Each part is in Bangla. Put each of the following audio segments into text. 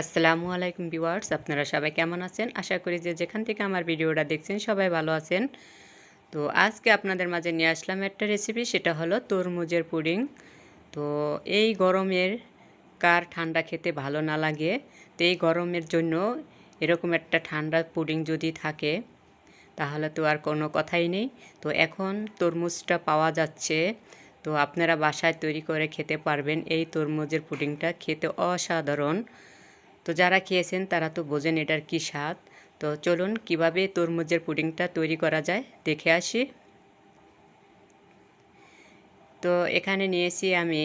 আসসালামু আলাইকুম ভিউয়ার্স, আপনারা সবাই কেমন আছেন? আশা করি যে যেখান থেকে আমার ভিডিওটা দেখছেন সবাই ভালো আছেন। তো আজকে আপনাদের মাঝে নিয়ে আসলাম একটা রেসিপি সেটা হলো তরমুজের পুডিং। তো এই গরমের কার ঠান্ডা খেতে ভালো না লাগে, তো এই গরমের জন্য এরকম একটা ঠান্ডা পুডিং যদি থাকে, তাহলে তো আর কোনো কথাই নেই। তো এখন তরমুজটা পাওয়া যাচ্ছে, তো আপনারা বাসায় তৈরি করে খেতে পারবেন এই তরমুজের পুডিংটা। খেতে অসাধারণ। তো যারা খেয়েছেন তারা তো বোঝেন এটার কী স্বাদ। তো চলুন কীভাবে তরমুজের পুডিংটা তৈরি করা যায় দেখে আসি। তো এখানে নিয়েছি আমি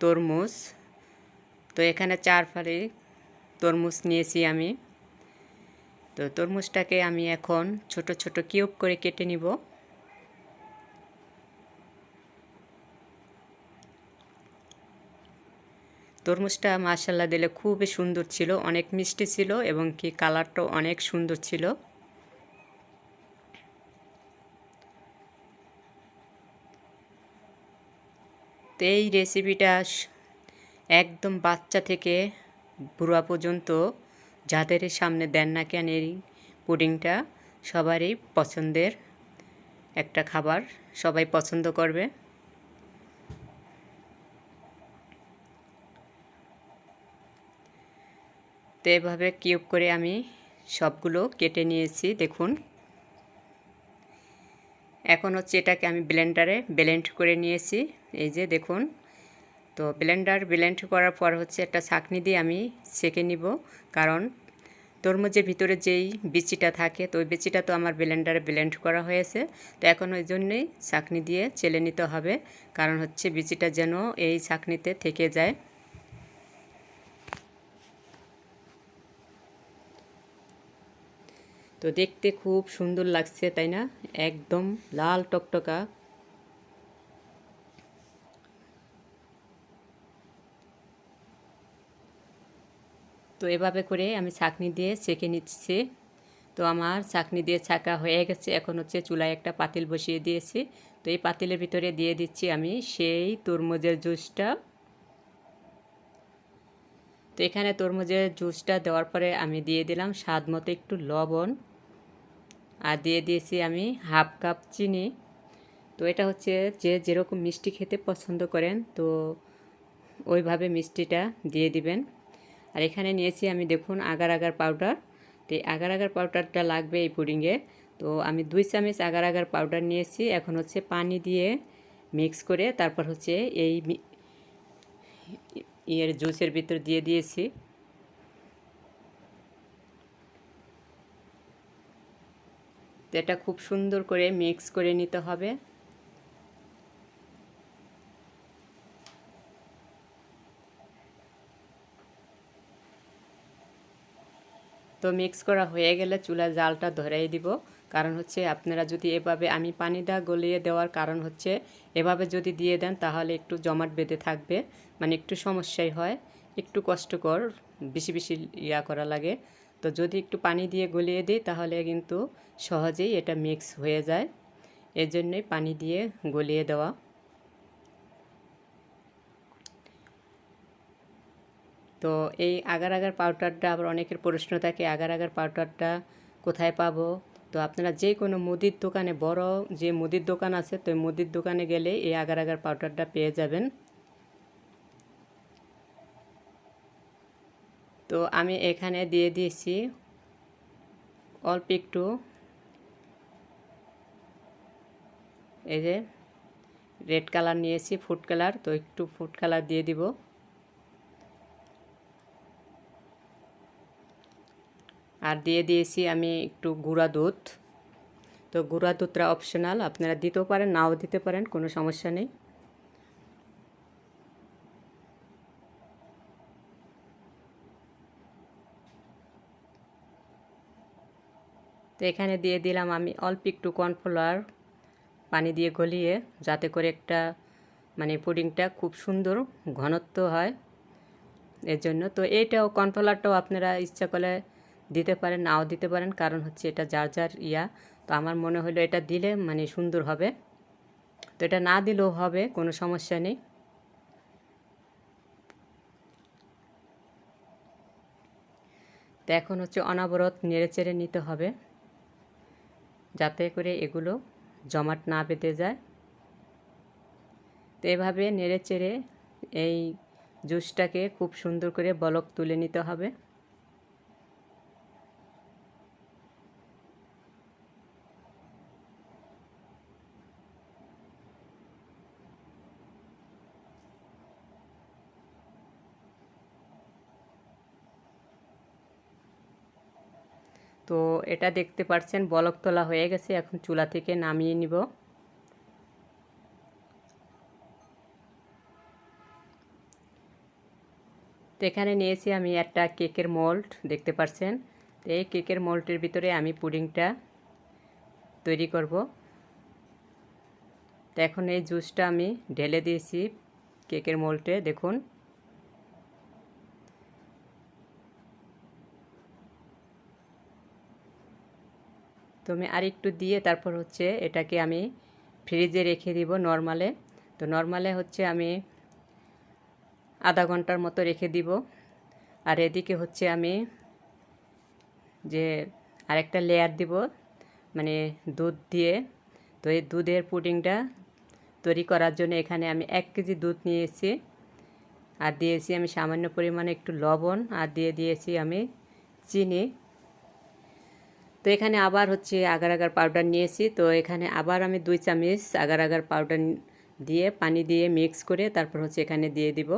তরমুজ। তো এখানে চার ফালি তরমুজ নিয়েছি আমি। তো তরমুজটাকে আমি এখন ছোট ছোট কিউব করে কেটে নিব। তরমুজটা মাসাল্লা দিলে খুবই সুন্দর ছিল, অনেক মিষ্টি ছিল এবং কি কালারটাও অনেক সুন্দর ছিল। তো এই রেসিপিটা একদম বাচ্চা থেকে বুড়া পর্যন্ত যাদের সামনে দেন না কেন এই পুডিংটা, সবারই পছন্দের একটা খাবার, সবাই পছন্দ করবে। তো এভাবে কিউব করে আমি সবগুলো কেটে নিয়েছি, দেখুন। এখন হচ্ছে এটাকে আমি ব্লেন্ডারে ব্লেন্ড করে নিয়েছি, এই যে দেখুন। তো ব্লেন্ডার ব্লেন্ড করার পর হচ্ছে একটা ছাকনি দিয়ে আমি সেঁকে নিব, কারণ তরমুজের ভিতরে যেই বিচিটা থাকে, তো ওই বিচিটা তো আমার ব্লেন্ডারে ব্লেন্ড করা হয়েছে। তো এখন ওই জন্যই ছাকনি দিয়ে চেলে নিতে হবে, কারণ হচ্ছে বিচিটা যেন এই ছাকনিতে থেকে যায়। তো দেখতে খুব সুন্দর লাগছে, তাই না? একদম লাল টকটকা। তো এভাবে করে আমি ছাকনি দিয়ে ছেঁকে নিচ্ছি। তো আমার ছাকনি দিয়ে ছাকা হয়ে গেছে। এখন হচ্ছে চুলায় একটা পাতিল বসিয়ে দিয়েছি। তো এই পাতিলের ভিতরে দিয়ে দিচ্ছি আমি সেই তরমুজের জুসটা। তো এখানে তরমুজের জুসটা দেওয়ার পরে আমি দিয়ে দিলাম স্বাদ মতো একটু লবণ। আর দিয়ে দিয়েছি আমি হাফ কাপ চিনি। তো এটা হচ্ছে যে যেরকম মিষ্টি খেতে পছন্দ করেন, তো ওইভাবে মিষ্টিটা দিয়ে দিবেন। আর এখানে নিয়েছি আমি দেখুন আগার আগার পাউডার। তো এই আগার আগার পাউডারটা লাগবে এই পুডিংয়ে। তো আমি দুই চামচ আগার আগার পাউডার নিয়েছি। এখন হচ্ছে পানি দিয়ে মিক্স করে তারপর হচ্ছে এই ইয়ের জুসের ভিতর দিয়ে দিয়েছি। তো এটা খুব সুন্দর করে মিক্স করে নিতে হবে। তো মিক্স করা হয়ে গেলে চুলার জালটা ধরাই দিব। কারণ হচ্ছে আপনারা যদি এভাবে আমি পানিটা গলিয়ে দেওয়ার কারণ হচ্ছে এভাবে যদি দিয়ে দেন তাহলে একটু জমাট বেঁধে থাকবে মানে একটু সমস্যাই হয়। একটু কষ্টকর, বেশি বেশি ইয়া করা লাগে। তো যদি একটু পানি দিয়ে গলিয়ে দিই, তাহলে কিন্তু সহজেই এটা মিক্স হয়ে যায়। এর জন্যই পানি দিয়ে গলিয়ে দেওয়া। তো এই আগার আগার পাউডারটা আবার অনেকের প্রশ্ন থাকে, আগার আগার পাউডারটা কোথায় পাবো? তো আপনারা যে কোনো মুদির দোকানে, বড় যে মুদির দোকান আছে, তো মুদির দোকানে গেলে এই আগার আগার পাউডারটা পেয়ে যাবেন। তো আমি এখানে দিয়ে দিয়েছি অল্প একটু। এই যে রেড কালার নিয়েছি, ফুড কালার, তো একটু ফুড কালার দিয়ে দিব। আর দিয়ে দিয়েছি আমি একটু গুঁড়া দুধ। তো গুঁড়া দুধটা অপশনাল আপনারা দিতেও পারেন, নাও দিতে পারেন, কোনো সমস্যা নেই। তো এখানে দিয়ে দিলাম আমি অল্প একটু কর্নফ্লাওয়ার পানি দিয়ে গলিয়ে, যাতে করে একটা মানে পুডিংটা খুব সুন্দর ঘনত্ব হয় এর জন্য তো এইটাও কর্নফ্লাওয়ারটাও আপনারা ইচ্ছা করলে দিতে পারেন, নাও দিতে পারেন, কারণ হচ্ছে এটা যার যার ইয়া। তো আমার মনে হলো এটা দিলে মানে সুন্দর হবে। তো এটা না দিলেও হবে, কোনো সমস্যা নেই। তো এখন হচ্ছে অনাবরত নেড়ে চেড়ে নিতে হবে। যাতে করে এগুলো জমাট না পেতে যায়। তো এভাবে নেড়ে চেড়ে এই জুসটাকে খুব সুন্দর করে বলক তুলে নিতে হবে। তো এটা দেখতে পাচ্ছেন বলক তোলা হয়ে গেছে, এখন চুলা থেকে নামিয়ে নিব। তো এখানে নিয়েছি আমি একটা কেকের মোল্ড, দেখতে পাচ্ছেন তো এই কেকের মোল্ডের ভিতরে আমি পুডিংটা তৈরি করব। তো এখন এই জুসটা আমি ঢেলে দিয়েছি কেকের মোল্ডে, দেখুন। আমি আর একটু দিয়ে তারপর হচ্ছে এটাকে আমি ফ্রিজে রেখে দিব নর্মালে। তো নর্মালে হচ্ছে আমি আধা ঘণ্টার মতো রেখে দিব। আর এদিকে হচ্ছে আমি যে আরেকটা লেয়ার দিব মানে দুধ দিয়ে। তো এই দুধের পুডিংটা তৈরি করার জন্য এখানে আমি এক কেজি দুধ নিয়েছি। আর দিয়েছি আমি সামান্য পরিমাণে একটু লবণ। আর দিয়ে দিয়েছি আমি চিনি। তো এখানে আবার হচ্ছে আগার আগার পাউডার নিয়েছি। তো এখানে আবার আমি দুই চামচ আগার আগার পাউডার দিয়ে পানি দিয়ে মিক্স করে তারপর হচ্ছে এখানে দিয়ে দিব।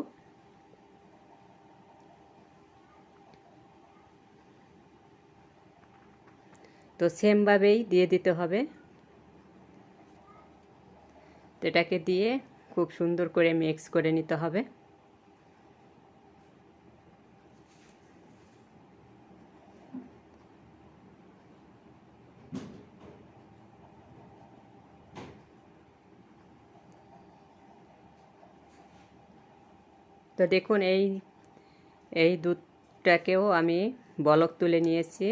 তো সেমভাবেই দিয়ে দিতে হবে। এটাকে দিয়ে খুব সুন্দর করে মিক্স করে নিতে হবে। তো দেখুন, এই এই দুধটাকেও আমি বলক তুলে নিয়েছি।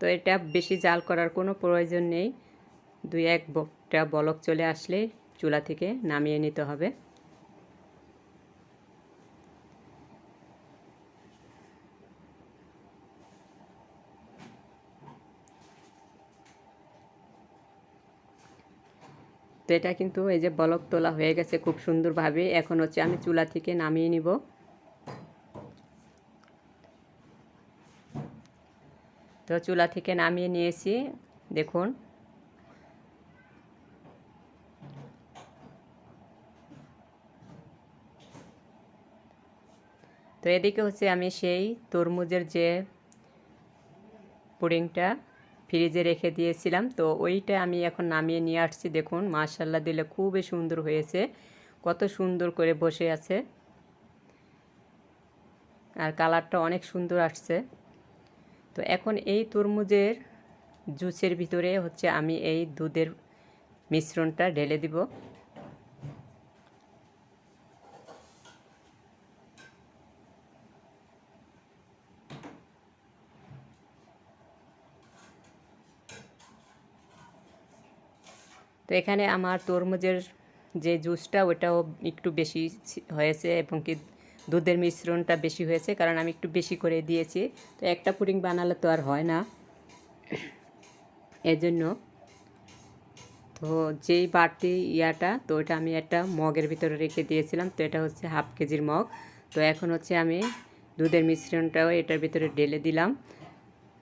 তো এটা বেশি জাল করার কোনো প্রয়োজন নেই। দুই একটা বলক চলে আসলে চুলা থেকে নামিয়ে নিতে হবে। তো এটা কিন্তু এই যে বলক তোলা হয়ে গেছে খুব সুন্দরভাবে। এখন হচ্ছে আমি চুলা থেকে নামিয়ে নিব। তো চুলা থেকে নামিয়ে নিয়েছি, দেখুন। তো এদিকে হচ্ছে আমি সেই তরমুজের যে পুডিংটা ফ্রিজে রেখে দিয়েছিলাম। তো ওইটা আমি এখন নামিয়ে নিয়ে আসছি। দেখুন মার্শাল্লা দিলে খুবই সুন্দর হয়েছে। কত সুন্দর করে বসে আছে। আর কালারটা অনেক সুন্দর আসছে। তো এখন এই তরমুজের জুসের ভিতরে হচ্ছে আমি এই দুধের মিশ্রণটা ঢেলে দিব। তো এখানে আমার তরমুজের যে জুসটা, ওটাও একটু বেশি হয়েছে এবং কি দুধের মিশ্রণটা বেশি হয়েছে কারণ আমি একটু বেশি করে দিয়েছি। তো একটা পুডিং বানালে তো আর হয় না। এজন্য তো যেই বাড়তি ইয়াটা, তো ওটা আমি একটা মগের ভিতরে রেখে দিয়েছিলাম। তো এটা হচ্ছে হাফ কেজির মগ। তো এখন হচ্ছে আমি দুধের মিশ্রণটাও এটার ভিতরে ঢেলে দিলাম।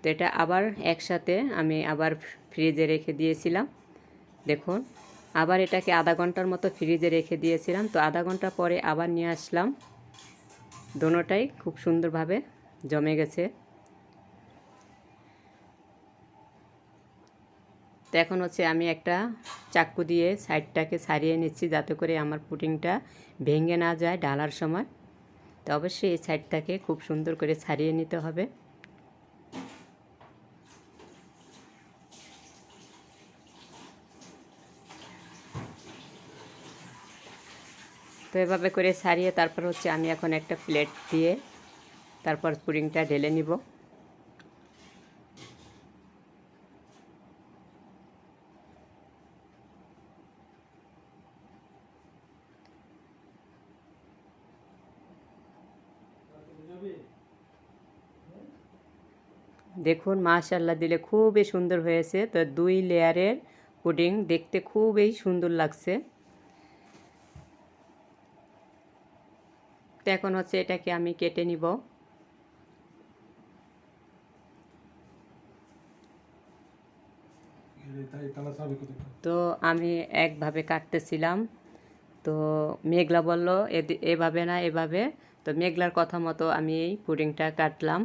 তো এটা আবার একসাথে আমি আবার ফ্রিজে রেখে দিয়েছিলাম। দেখুন, আবার এটাকে আধা ঘণ্টার মতো ফ্রিজে রেখে দিয়েছিলাম। তো আধা ঘণ্টা পরে আবার নিয়ে আসলাম। দোনোটাই খুব সুন্দরভাবে জমে গেছে। তো এখন হচ্ছে আমি একটা চাক্কু দিয়ে সাইডটাকে ছাড়িয়ে নিচ্ছি, যাতে করে আমার পুটিংটা ভেঙে না যায় ডালার সময়। তো অবশ্যই এই সাইডটাকে খুব সুন্দর করে ছাড়িয়ে নিতে হবে। তো এভাবে করে সারিয়ে তারপর হচ্ছে আমি এখন একটা প্লেট দিয়ে তারপর পুডিংটা ঢেলে নিব। দেখুন মাশাল্লাহ দিলে খুবই সুন্দর হয়েছে। তো দুই লেয়ারের পুডিং দেখতে খুবই সুন্দর লাগছে। তো এখন হচ্ছে এটাকে আমি কেটে নিব। তো আমি একভাবে কাটতেছিলাম। তো মেঘলা বলল এভাবে না, এভাবে। তো মেঘলার কথা মতো আমি এই পুডিংটা কাটলাম।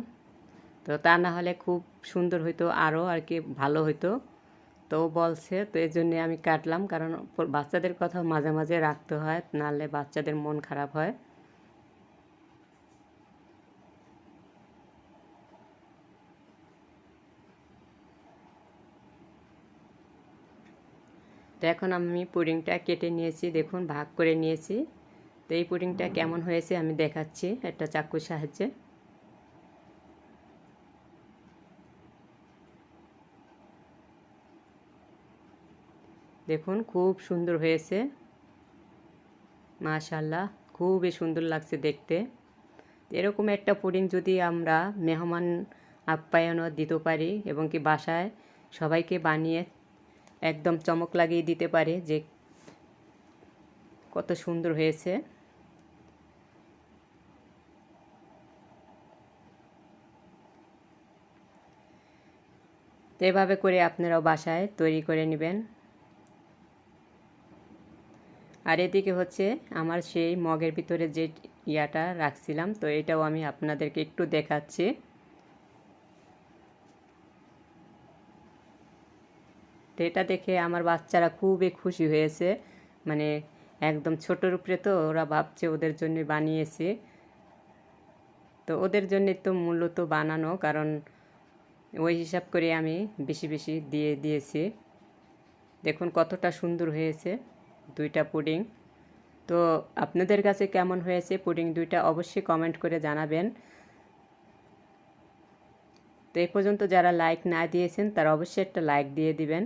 তো তা না হলে খুব সুন্দর হইতো, আরও আর কি ভালো হইতো। তো বলছে, তো এই জন্যে আমি কাটলাম, কারণ বাচ্চাদের কথা মাঝে মাঝে রাখতে হয়, নাহলে বাচ্চাদের মন খারাপ হয়। তো এখন আমি পুডিংটা কেটে নিয়েছি, দেখুন ভাগ করে নিয়েছি। তো এই পুডিংটা কেমন হয়েছে আমি দেখাচ্ছি একটা চাকুর সাহায্যে। দেখুন খুব সুন্দর হয়েছে। মাশাল্লাহ খুবই সুন্দর লাগছে দেখতে। এরকম একটা পুডিং যদি আমরা মেহমান আপ্যায়নও দিতে পারি এবং কি বাসায় সবাইকে বানিয়ে একদম চমক লাগিয়ে দিতে পারে যে কত সুন্দর হয়েছে। তো এভাবে করে আপনারাও বাসায় তৈরি করে নেবেন। আর এদিকে হচ্ছে আমার সেই মগের ভিতরে যে ইয়াটা রাখছিলাম, তো এটাও আমি আপনাদেরকে একটু দেখাচ্ছি। তো এটা দেখে আমার বাচ্চারা খুবই খুশি হয়েছে। মানে একদম ছোটোর উপরে তো ওরা ভাবছে ওদের জন্য বানিয়েছি। তো ওদের জন্য তো মূলত বানানো, কারণ ওই হিসাব করে আমি বেশি বেশি দিয়ে দিয়েছি। দেখুন কতটা সুন্দর হয়েছে দুইটা পুডিং। তো আপনাদের কাছে কেমন হয়েছে পুডিং দুইটা অবশ্যই কমেন্ট করে জানাবেন। তো এই পর্যন্ত যারা লাইক না দিয়েছেন, তারা অবশ্যই একটা লাইক দিয়ে দিবেন।